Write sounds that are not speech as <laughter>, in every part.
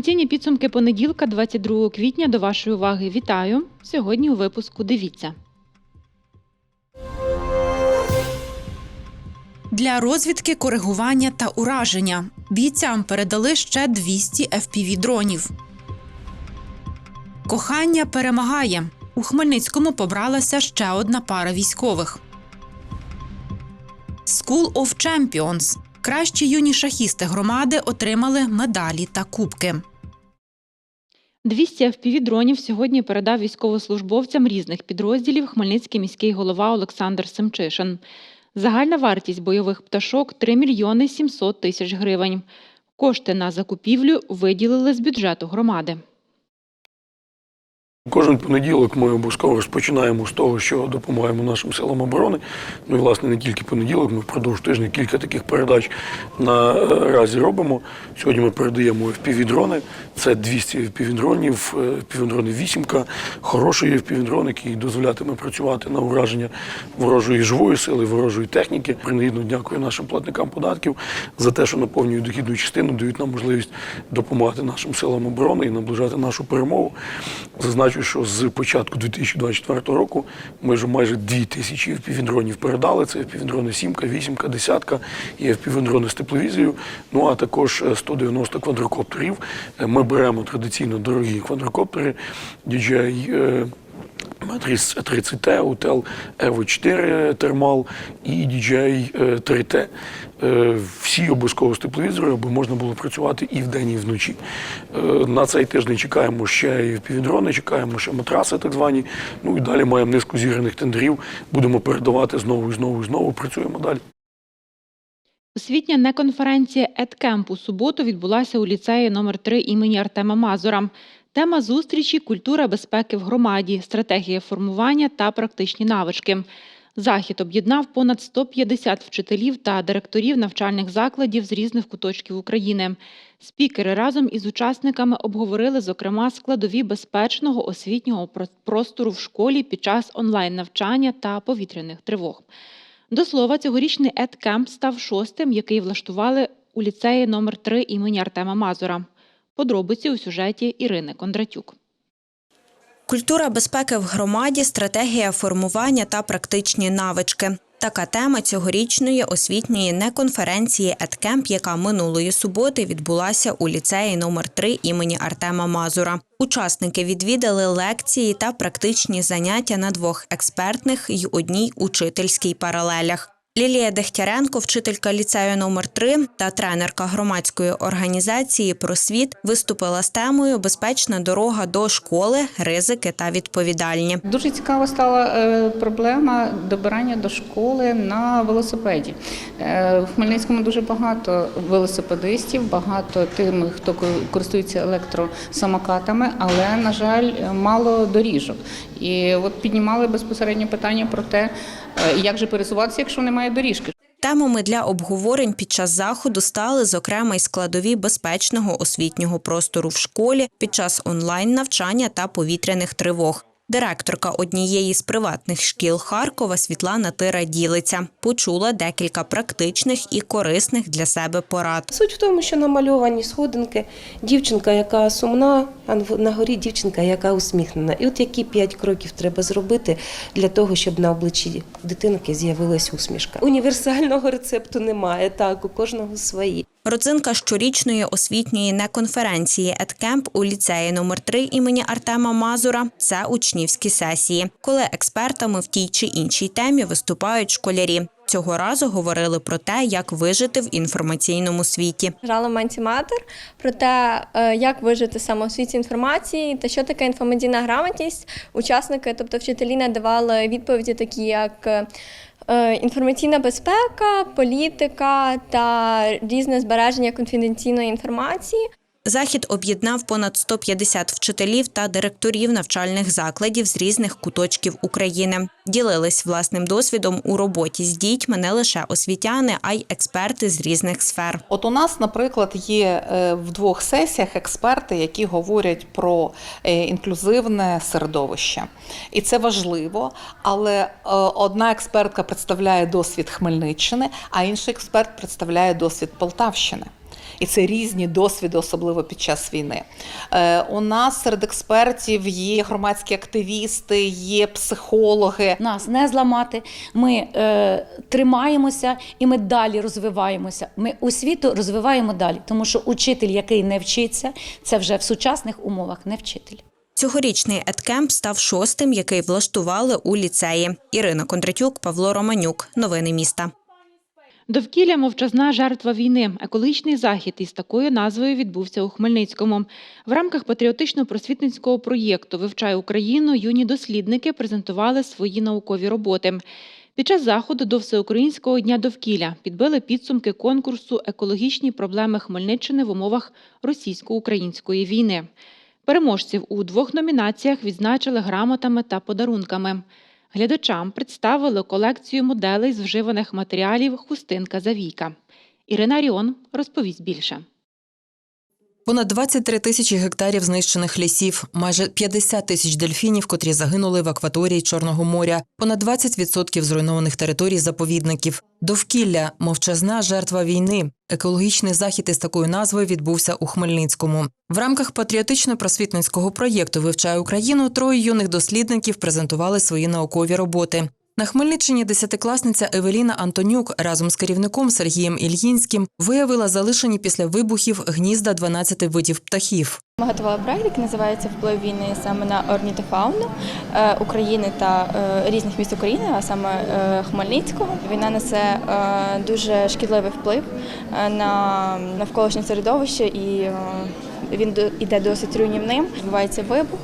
Інформаційні підсумки понеділка, 22 квітня. До вашої уваги вітаю. Сьогодні у випуску дивіться. Для розвідки, коригування та ураження бійцям передали ще 200 FPV-дронів. Кохання перемагає. У Хмельницькому побралася ще одна пара військових. School of Champions. Кращі юні шахісти громади отримали медалі та кубки. 200 FPV-дронів сьогодні передав військовослужбовцям різних підрозділів Хмельницький міський голова Олександр Семчишин. Загальна вартість бойових пташок 3 мільйони 700 тисяч гривень. Кошти на закупівлю виділили з бюджету громади. Кожен понеділок ми обов'язково розпочинаємо з того, що допомагаємо нашим силам оборони. Ну і власне не тільки понеділок, ми впродовж тижня кілька таких передач наразі робимо. Сьогодні ми передаємо FPV-дрони. Це 200 FPV-дронів, е, вісімка, хороший FPV-дрон, який дозволятиме працювати на ураження ворожої живої сили, ворожої техніки. Принагідно дякую нашим платникам податків за те, що наповнюють дохідну частину, дають нам можливість допомагати нашим силам оборони і наближати нашу перемогу. Зазначу, що з початку 2024 року ми вже майже 2 тисячі FPV-дронів передали. Це FPV-дрони 7, 8, 10 і FPV-дрони з тепловізією. Ну а також е, 190 квадрокоптерів. Е, Ми беремо традиційно дорогі квадрокоптери DJI е, Матріс 30T, Утел Evo 4 термал і DJI 3T. Е, Всі обов'язково з тепловізором, аби можна було працювати і вдень, і вночі. Е, На цей тиждень чекаємо ще і півдрони, чекаємо ще матраси так звані. Ну і далі маємо низку зіграних тендерів. Будемо передавати знову і знову і знову. Працюємо далі. Освітня неконференція «Едкемп» у суботу відбулася у ліцеї номер 3 імені Артема Мазура. Тема зустрічі культура безпеки в громаді, стратегія формування та практичні навички. Захід об'єднав понад 150 вчителів та директорів навчальних закладів з різних куточків України. Спікери разом із учасниками обговорили, зокрема, складові безпечного освітнього про- простору в школі під час онлайн-навчання та повітряних тривог. До слова, цьогорічний «Едкемп» став шостим, який влаштували у ліцеї номер 3 імені Артема Мазура. Подробиці у сюжеті Ірини Кондратюк. Культура безпеки в громаді, стратегія формування та практичні навички. Така тема цьогорічної освітньої неконференції «Едкемп», яка минулої суботи відбулася у ліцеї номер 3 імені Артема Мазура. Учасники відвідали лекції та практичні заняття на двох експертних й одній учительській паралелях. Лілія Дегтяренко, вчителька ліцею номер 3 та тренерка громадської організації Просвіт, виступила з темою Безпечна дорога до школи, ризики та відповідальні. Дуже цікава стала е, проблема добирання до школи на велосипеді. Е, В Хмельницькому дуже багато велосипедистів, багато тим, хто ко- користується електросамокатами, але, на жаль, мало доріжок. І от піднімали безпосередньо питання про те, як же пересуватися, якщо немає доріжки. Темами для обговорень під час заходу стали, зокрема, й складові безпечного освітнього простору в школі під час онлайн навчання та повітряних тривог. Директорка однієї з приватних шкіл Харкова Світлана Тира ділиться. Почула декілька практичних і корисних для себе порад. Суть в тому, що намальовані сходинки, дівчинка, яка сумна, а на горі дівчинка, яка усміхнена. І от які п'ять кроків треба зробити для того, щоб на обличчі дитинки з'явилась усмішка. Універсального рецепту немає, так у кожного свої. Родзинка щорічної освітньої неконференції «Едкемп» у ліцеї номер 3 імені Артема Мазура – це учнівські сесії, коли експертами в тій чи іншій темі виступають школярі. Цього разу говорили про те, як вижити в інформаційному світі. Грала мантіматор про те, е, як вижити саме у світі інформації та що таке інформаційна грамотність. Учасники, тобто вчителі, надавали відповіді, такі як е, інформаційна безпека, політика та різне збереження конфіденційної інформації. Захід об'єднав понад 150 вчителів та директорів навчальних закладів з різних куточків України. Ділились власним досвідом у роботі з дітьми не лише освітяни, а й експерти з різних сфер. От у нас, наприклад, є е, в двох сесіях експерти, які говорять про е, інклюзивне середовище. І це важливо, але е, одна експертка представляє досвід Хмельниччини, а інший експерт представляє досвід Полтавщини. І це різні досвіди, особливо під час війни. Е, у нас серед експертів є громадські активісти, є психологи. нас не зламати. Ми е, тримаємося і ми далі розвиваємося. Ми освіту розвиваємо далі, тому що учитель, який не вчиться, це вже в сучасних умовах не вчитель. Цьогорічний едкемп став шостим, який влаштували у ліцеї. Ірина Кондратюк, Павло Романюк. Новини міста. Довкілля мовчазна жертва війни. Екологічний захід із такою назвою відбувся у Хмельницькому. В рамках патріотично-просвітницького проєкту Вивчай Україну юні дослідники презентували свої наукові роботи. Під час заходу до Всеукраїнського дня довкілля підбили підсумки конкурсу Екологічні проблеми Хмельниччини в умовах російсько-української війни. Переможців у двох номінаціях відзначили грамотами та подарунками. Глядачам представили колекцію моделей з вживаних матеріалів Хустинка Завійка. Ірина Ріон розповість більше. Понад 23 тисячі гектарів знищених лісів, майже 50 тисяч дельфінів, котрі загинули в акваторії Чорного моря, понад 20% зруйнованих територій заповідників, довкілля, мовчазна жертва війни. Екологічний захід із такою назвою відбувся у Хмельницькому. В рамках патріотично-просвітницького проєкту Вивчай Україну троє юних дослідників презентували свої наукові роботи. На Хмельниччині десятикласниця Евеліна Антонюк разом з керівником Сергієм Ільїнським виявила залишені після вибухів гнізда 12 видів птахів. Ми готували проект, який називається Вплив війни саме на орнітофауну е, України та е, різних міст України, а саме е, Хмельницького. Війна несе дуже шкідливий вплив на навколишнє середовище і він до- іде досить руйнівним. Відбувається вибух.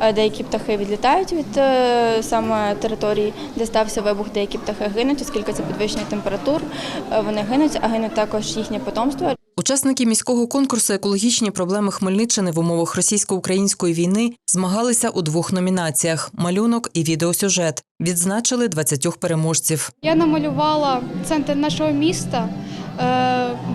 Е, Деякі птахи відлітають від е, саме території, де стався вибух. Деякі птахи гинуть, оскільки це підвищення температур. Е, Вони гинуть, а гинуть також їхнє потомство. Учасники міського конкурсу Екологічні проблеми Хмельниччини в умовах російсько-української війни змагалися у двох номінаціях: малюнок і відеосюжет. Відзначили 20 переможців. Я намалювала центр нашого міста,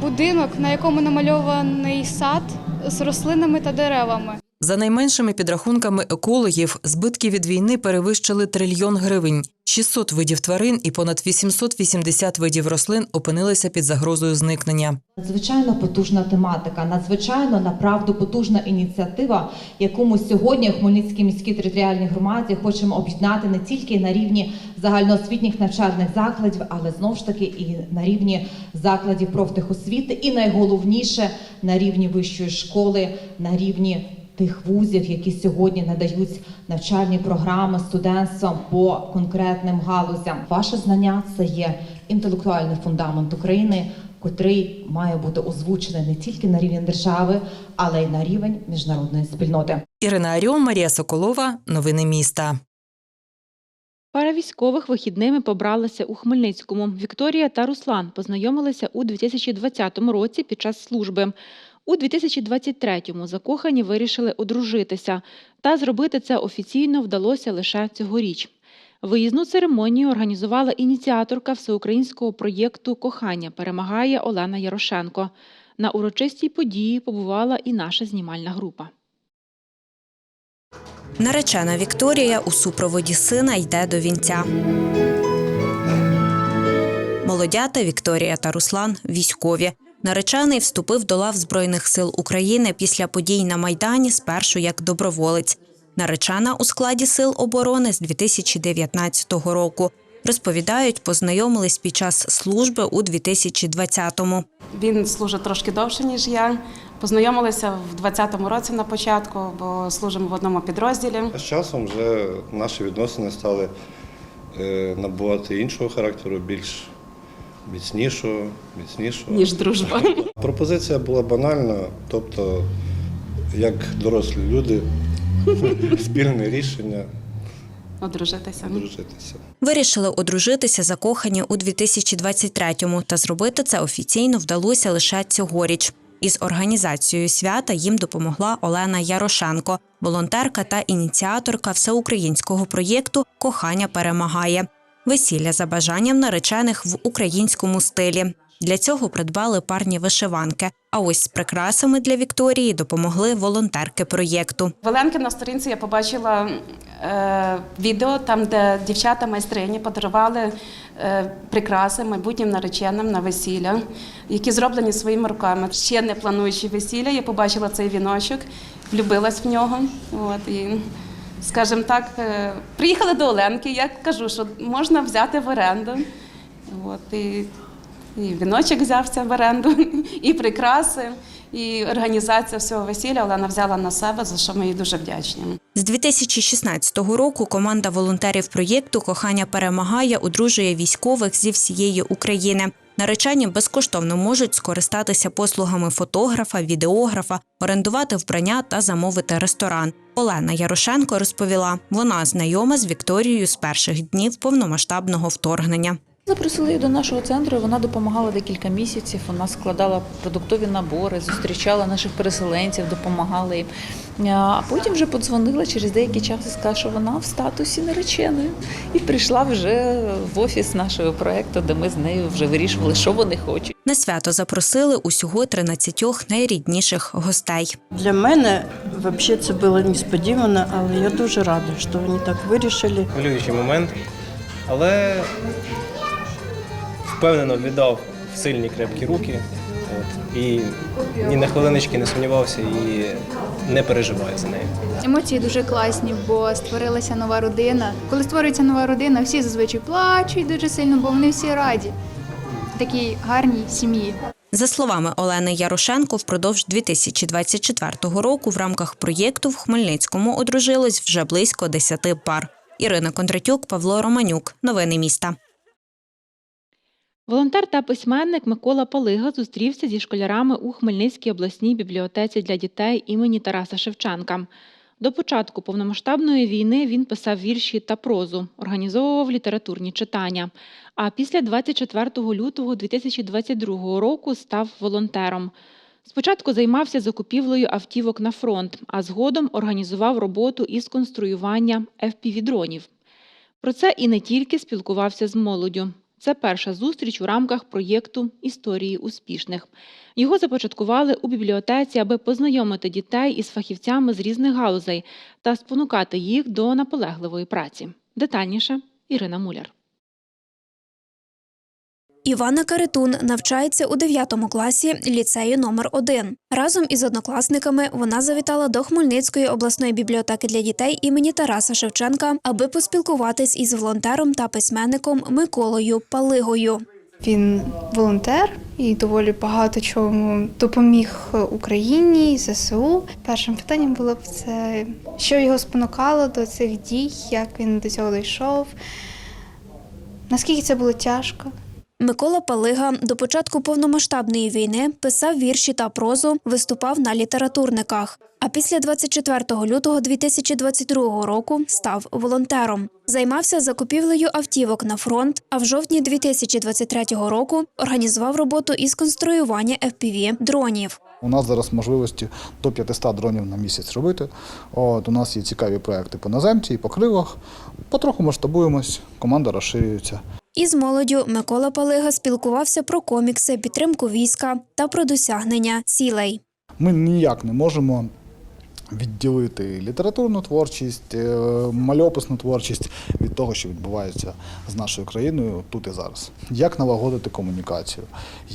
будинок, на якому намальований сад з рослинами та деревами. За найменшими підрахунками екологів, збитки від війни перевищили трильйон гривень. 600 видів тварин і понад 880 видів рослин опинилися під загрозою зникнення. Надзвичайно потужна тематика, надзвичайно направду потужна ініціатива, яку ми сьогодні в Хмельницькій міській територіальній громаді хочемо об'єднати не тільки на рівні загальноосвітніх навчальних закладів, але знову ж таки і на рівні закладів профтехосвіти, і найголовніше на рівні вищої школи, на рівні тих вузів, які сьогодні надають навчальні програми студентствам по конкретним галузям. Ваше знання це є інтелектуальний фундамент України, котрий має бути озвучений не тільки на рівні держави, але й на рівень міжнародної спільноти. Ірина Аріон, Марія Соколова. Новини міста. Пара військових вихідними побралися у Хмельницькому. Вікторія та Руслан познайомилися у 2020 році під час служби. У 2023-му закохані вирішили одружитися, та зробити це офіційно вдалося лише цьогоріч. Виїзну церемонію організувала ініціаторка всеукраїнського проєкту Кохання перемагає Олена Ярошенко. На урочистій події побувала і наша знімальна група. Наречена Вікторія у супроводі сина йде до вінця. Молодята Вікторія та Руслан військові. Наречений вступив до лав Збройних сил України після подій на Майдані спершу як доброволець. Наречена у складі сил оборони з 2019 року. Розповідають, познайомились під час служби у 2020-му. Він служить трошки довше, ніж я. Познайомилися в 20-му році на початку, бо служимо в одному підрозділі. З часом вже наші відносини стали е, набувати іншого характеру, більш міцнішого, міцнішого. Ніж дружба. <laughs> Пропозиція була банальна, тобто, як дорослі люди, <laughs> спільне рішення Одружитися. одружитися. Вирішили одружитися закохані у 2023-му, та зробити це офіційно вдалося лише цьогоріч. Із організацією свята їм допомогла Олена Ярошенко, волонтерка та ініціаторка всеукраїнського проєкту Кохання перемагає. Весілля за бажанням наречених в українському стилі. Для цього придбали парні вишиванки. А ось з прикрасами для Вікторії допомогли волонтерки проєкту. В Оленки на сторінці я побачила е, відео, там, де дівчата майстрині подарували е, прикраси майбутнім нареченим на весілля, які зроблені своїми руками. Ще не плануючи весілля, я побачила цей віночок, влюбилась в нього. От, і, скажімо так, е, приїхали до Оленки, я кажу, що можна взяти в оренду. От, і, і віночок взявся в оренду, <laughs> і прикраси, і організація всього весілля Олена взяла на себе, за що ми їй дуже вдячні. З 2016 року команда волонтерів проєкту Кохання перемагає одружує військових зі всієї України. Наречені безкоштовно можуть скористатися послугами фотографа, відеографа, орендувати вбрання та замовити ресторан. Олена Ярошенко розповіла, вона знайома з Вікторією з перших днів повномасштабного вторгнення. Запросили її до нашого центру. Вона допомагала декілька місяців. Вона складала продуктові набори, зустрічала наших переселенців, допомагала їм. А потім вже подзвонила через деякий час і сказала, що вона в статусі нареченої. І прийшла вже в офіс нашого проекту, де ми з нею вже вирішували, що вони хочуть. На свято запросили усього 13 найрідніших гостей. Для мене взагалі це було несподівано, але я дуже рада, що вони так вирішили. хвилюючий момент, але впевнено віддав в сильні крепкі руки. От, і ні на хвилиночки не сумнівався і не переживаю за неї. Емоції дуже класні, бо створилася нова родина. Коли створюється нова родина, всі зазвичай плачуть дуже сильно, бо вони всі раді. Такій гарній сім'ї. За словами Олени Ярошенко, впродовж 2024 року в рамках проєкту в Хмельницькому одружилось вже близько 10 пар. Ірина Кондратюк, Павло Романюк. Новини міста. Волонтер та письменник Микола Палига зустрівся зі школярами у Хмельницькій обласній бібліотеці для дітей імені Тараса Шевченка. До початку повномасштабної війни він писав вірші та прозу, організовував літературні читання. А після 24 лютого 2022 року став волонтером. Спочатку займався закупівлею автівок на фронт, а згодом організував роботу із конструювання FPV-дронів. Про це і не тільки спілкувався з молоддю. Це перша зустріч у рамках проєкту Історії успішних. Його започаткували у бібліотеці, аби познайомити дітей із фахівцями з різних галузей та спонукати їх до наполегливої праці. Детальніше Ірина Муляр. Івана Каретун навчається у 9 класі ліцею номер 1 Разом із однокласниками вона завітала до Хмельницької обласної бібліотеки для дітей імені Тараса Шевченка, аби поспілкуватись із волонтером та письменником Миколою Палигою. Він волонтер і доволі багато чому допоміг Україні, ЗСУ. Першим питанням було б це, що його спонукало до цих дій, як він до цього дійшов, наскільки це було тяжко. Микола Палига до початку повномасштабної війни писав вірші та прозу, виступав на літературниках. А після 24 лютого 2022 року став волонтером. Займався закупівлею автівок на фронт, а в жовтні 2023 року організував роботу із конструювання FPV-дронів. У нас зараз можливості до 500 дронів на місяць робити. От, у нас є цікаві проекти по наземці і по кривах. Потроху масштабуємось, команда розширюється. Із молоддю Микола Палига спілкувався про комікси, підтримку війська та про досягнення цілей. Ми ніяк не можемо відділити літературну творчість, е, мальописну творчість від того, що відбувається з нашою країною тут і зараз. Як налагодити комунікацію,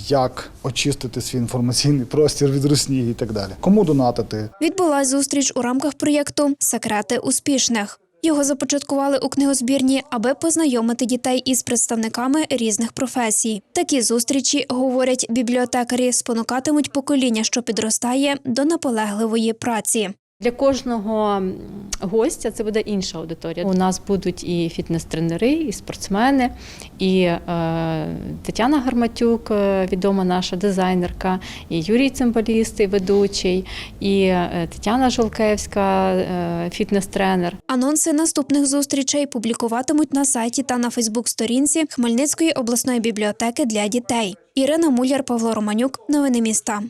як очистити свій інформаційний простір від русні і так далі. Кому донатити, Відбулась зустріч у рамках проєкту Секрети успішних. Його започаткували у книгозбірні, аби познайомити дітей із представниками різних професій. Такі зустрічі, говорять бібліотекарі, спонукатимуть покоління, що підростає, до наполегливої праці. Для кожного гостя це буде інша аудиторія. У нас будуть і фітнес-тренери, і спортсмени, і е, Тетяна Гарматюк, е, відома наша дизайнерка, і Юрій Цимбаліст, і ведучий, і е, Тетяна Жолкевська, е, фітнес-тренер. Анонси наступних зустрічей публікуватимуть на сайті та на Фейсбук-сторінці Хмельницької обласної бібліотеки для дітей. Ірина Муляр, Павло Романюк. Новини міста.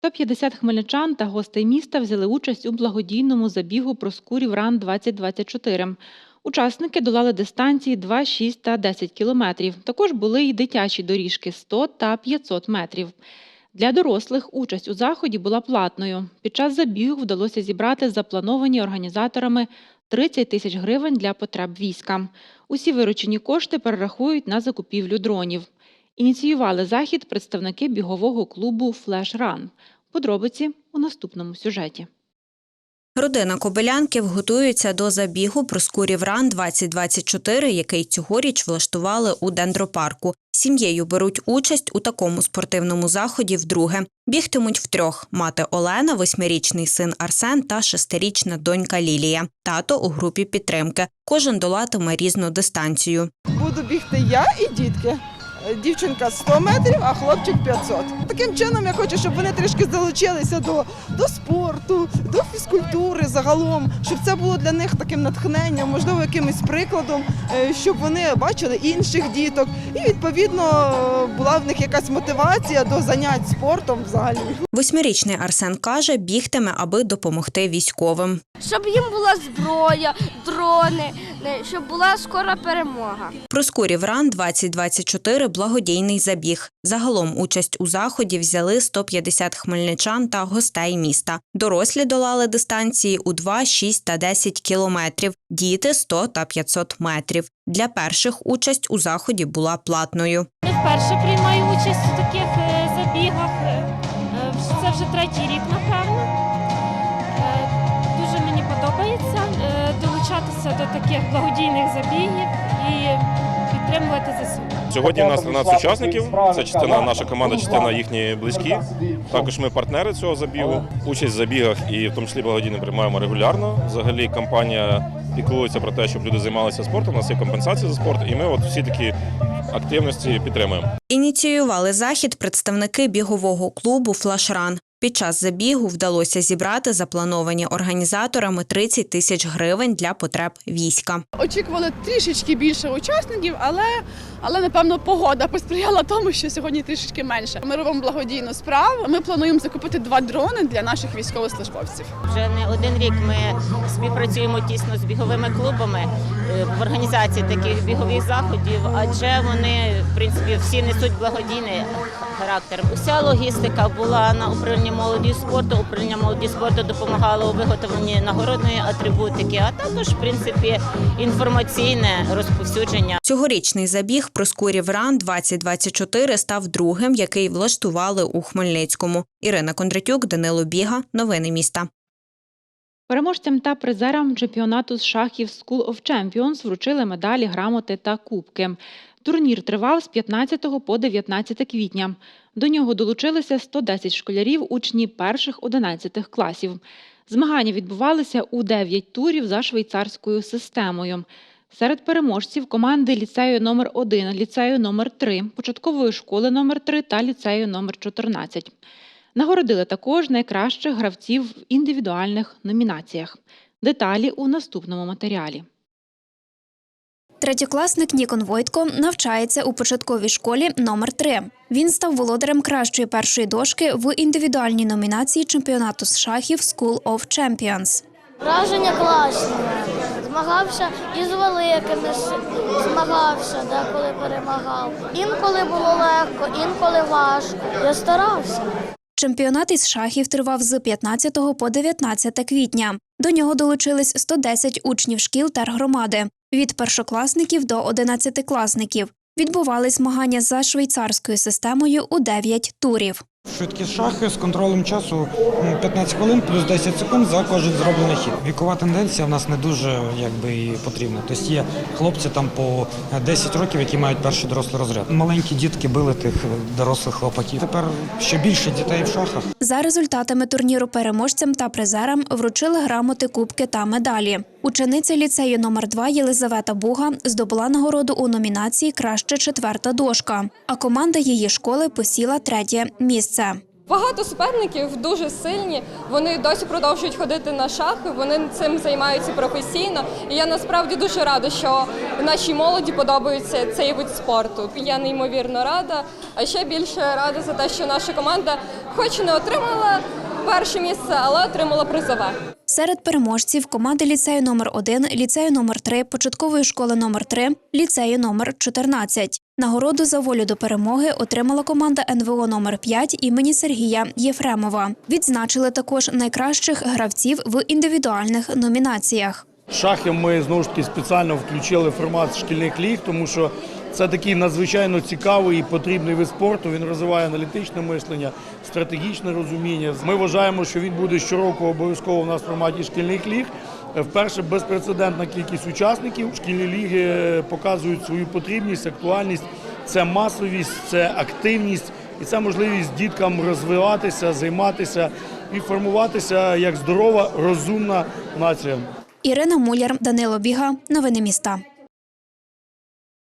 150 хмельничан та гостей міста взяли участь у благодійному забігу Проскурів Ран 2024. Учасники долали дистанції 2, 6 та 10 кілометрів. Також були й дитячі доріжки 100 та 500 метрів. Для дорослих участь у заході була платною. Під час забігу вдалося зібрати заплановані організаторами 30 тисяч гривень для потреб війська. Усі виручені кошти перерахують на закупівлю дронів. Ініціювали захід представники бігового клубу Флеш Ран. Подробиці у наступному сюжеті. Родина Кобилянків готується до забігу Проскурів Ран 2024, який цьогоріч влаштували у дендропарку. Сім'єю беруть участь у такому спортивному заході вдруге. Бігтимуть втрьох – мати Олена, восьмирічний син Арсен та шестирічна донька Лілія. Тато у групі підтримки. Кожен долатиме різну дистанцію. Буду бігти я і дітки. Дівчинка 100 метрів, а хлопчик 500. Таким чином я хочу, щоб вони трішки залучилися до, до спорту, до фізкультури загалом, щоб це було для них таким натхненням, можливо, якимось прикладом, е, щоб вони бачили інших діток. І відповідно була в них якась мотивація до занять спортом взагалі. Восьмирічний Арсен каже, бігтиме, аби допомогти військовим. щоб їм була зброя, дрони, щоб була скора перемога. Проскурів Ран 2024 – благодійний забіг. Загалом участь у заході взяли 150 хмельничан та гостей міста. Дорослі долали дистанції у 2, 6 та 10 кілометрів, діти – 100 та 500 метрів. Для перших участь у заході була платною. Я вперше приймаю участь у таких е, забігах. Е, Це вже третій рік, напевно. Е, Дуже мені подобається долучатися до таких благодійних забігів і підтримувати ЗСУ. Сьогодні у нас 13 учасників. Це частина наша команда, частина їхні близькі. Також ми партнери цього забігу. Участь в забігах і в тому числі благодійно приймаємо регулярно. Взагалі компанія піклується про те, щоб люди займалися спортом. У нас є компенсація за спорт, і ми от всі такі активності підтримуємо. Ініціювали захід представники бігового клубу «Флашран». Під час забігу вдалося зібрати заплановані організаторами 30 тисяч гривень для потреб війська. Очікували трішечки більше учасників, але, але напевно погода посприяла тому, що сьогодні трішечки менше. Ми робимо благодійну справу. Ми плануємо закупити два дрони для наших військовослужбовців. Вже не один рік ми співпрацюємо тісно з біговими клубами е, в організації таких бігових заходів, адже вони в принципі всі несуть благодійний характер. Уся логістика була на управлінні молоді спорту. Управління молоді спорту допомагало у виготовленні нагородної атрибутики, а також в принципі інформаційне розповсюдження. Цьогорічний забіг Проскурів Ран 2024 став другим, який влаштували у Хмельницькому. Ірина Кондратюк, Данило Біга. Новини міста. Переможцям та призерам чемпіонату з шахів School of Champions вручили медалі, грамоти та кубки. Турнір тривав з 15 по 19 квітня. До нього долучилися 110 школярів, учні перших 11 класів. Змагання відбувалися у 9 турів за швейцарською системою. Серед переможців команди ліцею номер 1 ліцею номер 3 початкової школи номер 3 та ліцею номер 14. Нагородили також найкращих гравців в індивідуальних номінаціях. Деталі у наступному матеріалі. Третьокласник Нікон Войтко навчається у початковій школі номер 3 Він став володарем кращої першої дошки в індивідуальній номінації чемпіонату з шахів School of Champions. Враження класні. Змагався і з великими, змагався, деколи перемагав. Інколи було легко, інколи важко. Я старався. Чемпіонат із шахів тривав з 15 по 19 квітня. До нього долучились 110 учнів шкіл тергромади від першокласників до одинадцятикласників. Відбувались змагання за швейцарською системою у дев'ять турів. Швидкі шахи з контролем часу м, 15 хвилин плюс 10 секунд за кожен зроблений хід. Вікова тенденція в нас не дуже якби потрібна. Тобто є хлопці там по 10 років, які мають перший дорослий розряд. Маленькі дітки били тих е, дорослих хлопаків. Тепер ще більше дітей в шахах. За результатами турніру переможцям та призерам вручили грамоти, кубки та медалі. Учениця ліцею номер 2 Єлизавета Буга здобула нагороду у номінації Краща четверта дошка, а команда її школи посіла третє місце. Багато суперників дуже сильні. Вони досі продовжують ходити на шахи. Вони цим займаються професійно. І я насправді дуже рада, що нашій молоді подобається цей вид спорту. Я неймовірно рада. А ще більше рада за те, що наша команда хоч і не отримала перше місце, але отримала призове. Серед переможців команди ліцею номер 1 ліцею номер 3 початкової школи номер 3 ліцею номер 14. Нагороду за волю до перемоги отримала команда НВО номер 5 імені Сергія Єфремова. Відзначили також найкращих гравців в індивідуальних номінаціях. Шахи ми знову ж таки спеціально включили формат шкільних ліг, тому що це такий надзвичайно цікавий і потрібний вид спорту. Він розвиває аналітичне мислення, стратегічне розуміння. Ми вважаємо, що він буде щороку обов'язково в нас в форматі шкільних ліг. Вперше безпрецедентна кількість учасників. Шкільні ліги показують свою потрібність, актуальність. Це масовість, це активність і це можливість діткам розвиватися, займатися і формуватися як здорова, розумна нація. Ірина Муляр, Данило Біга. Новини міста.